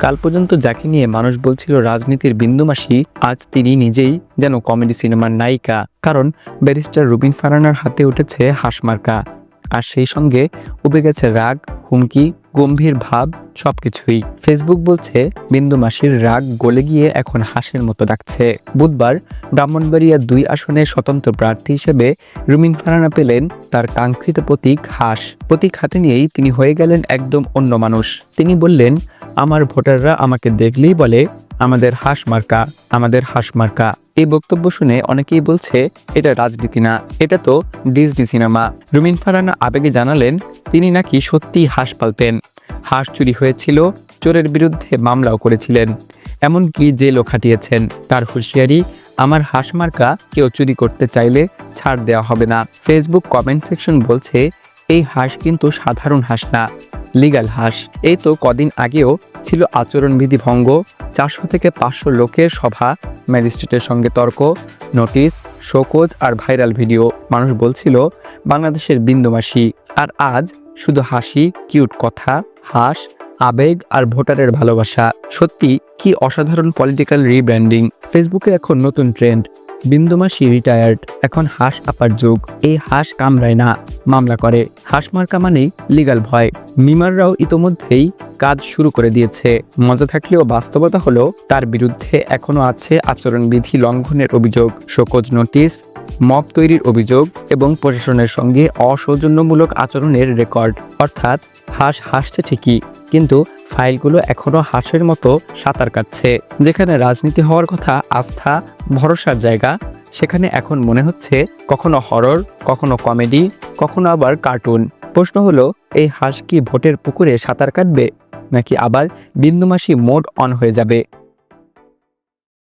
কাল পর্যন্ত যাকে নিয়ে মানুষ বলছিল রাজনীতির বিন্দুমাসি, আজ তিনি নিজেই যেন কমেডি সিনেমার নায়িকা। কারণ ব্যারিস্টার রুবিন ফারানার হাতে উঠেছে হাসমার্কা। আর সেই সঙ্গে উবে গেছে রাগ, হুমকি গম্ভীর ভাব সবকিছুই। ফেসবুক বলছে, বিন্দু মাসির রাগ গলে গিয়ে এখন হাসের মতো ডাকছে বুধবার ব্রাহ্মণবাড়িয়া দুই আসনে স্বতন্ত্র প্রার্থী হিসেবে রুমিন ফারানা পেলেন তার কাঙ্ক্ষিত প্রতীক হাঁস। প্রতীক হাতে নিয়েই তিনি হয়ে গেলেন একদম অন্য মানুষ। তিনি বললেন, আমার ভোটাররা আমাকে দেখলেই বলে আমাদের হাঁস মার্কা, আমাদের হাঁস মার্কা। এই বক্তব্য শুনে অনেকেই বলছে, এটা রাজনীতি না, এটা তো ডিজনি সিনেমা। রুমিন ফারানা আবেগে জানালেন, তিনি নাকি সত্যিই হাঁস পালতেন। হাঁস চুরি হয়েছিল, চোরের বিরুদ্ধে মামলাও করেছিলেন। এমনকি জেলও খাটিয়েছেন। তার হুঁশিয়ারি, আমার হাঁস মার্কা কেউ চুরি করতে চাইলে ছাড় দেওয়া হবে না। ফেসবুক কমেন্ট সেকশন বলছে, এই হাঁস কিন্তু সাধারণ হাঁস না। লিগ্যাল হাঁস। এই তো কদিন আগেও ছিল আচরণবিধি ভঙ্গ। চারশো থেকে পাঁচশো লোকের সভা, ম্যাজিস্ট্রেটের সঙ্গে তর্ক, নোটিশ, শোকজ আর ভাইরাল ভিডিও। মানুষ বলছিল, বাংলাদেশের বিন্দুমাসি আর আজ শুধু হাসি, কিউট কথা, হাস, আবেগ আর ভোটারের ভালোবাসা। সত্যি, কি অসাধারণ পলিটিক্যাল রিব্র্যান্ডিং। ফেসবুকে এখন নতুন ট্রেন্ড। বিন্দুমাসি রিটায়ার্ড এখন হাঁস আপার যুগ। এই হাঁস কামড়ায় না, মামলা করে। হাঁস মার্কা মানেই লিগাল ভয়। মিমাররাও ইতোমধ্যেই কাজ শুরু করে দিয়েছে। মজা থাকলেও বাস্তবতা হলো, তার বিরুদ্ধে এখনও আছে আচরণবিধি লঙ্ঘনের অভিযোগ, শোকজ নোটিশ, মব তৈরির অভিযোগ এবং প্রশাসনের সঙ্গে অসৌজন্যমূলক আচরণের রেকর্ড অর্থাৎ হাঁস হাসছে ঠিকই, কিন্তু ফাইলগুলো এখনও হাঁসের মতো সাঁতার কাটছে। যেখানে রাজনীতি হওয়ার কথা, আস্থা, ভরসার জায়গা, সেখানে এখন মনে হচ্ছে কখনো হরর, কখনো কমেডি, কখনো আবার কার্টুন। প্রশ্ন হলো, এই হাঁস কি ভোটের পুকুরে সাঁতার কাটবে? নাকি আবার বিন্দুমাসি মোড অন হয়ে যাবে?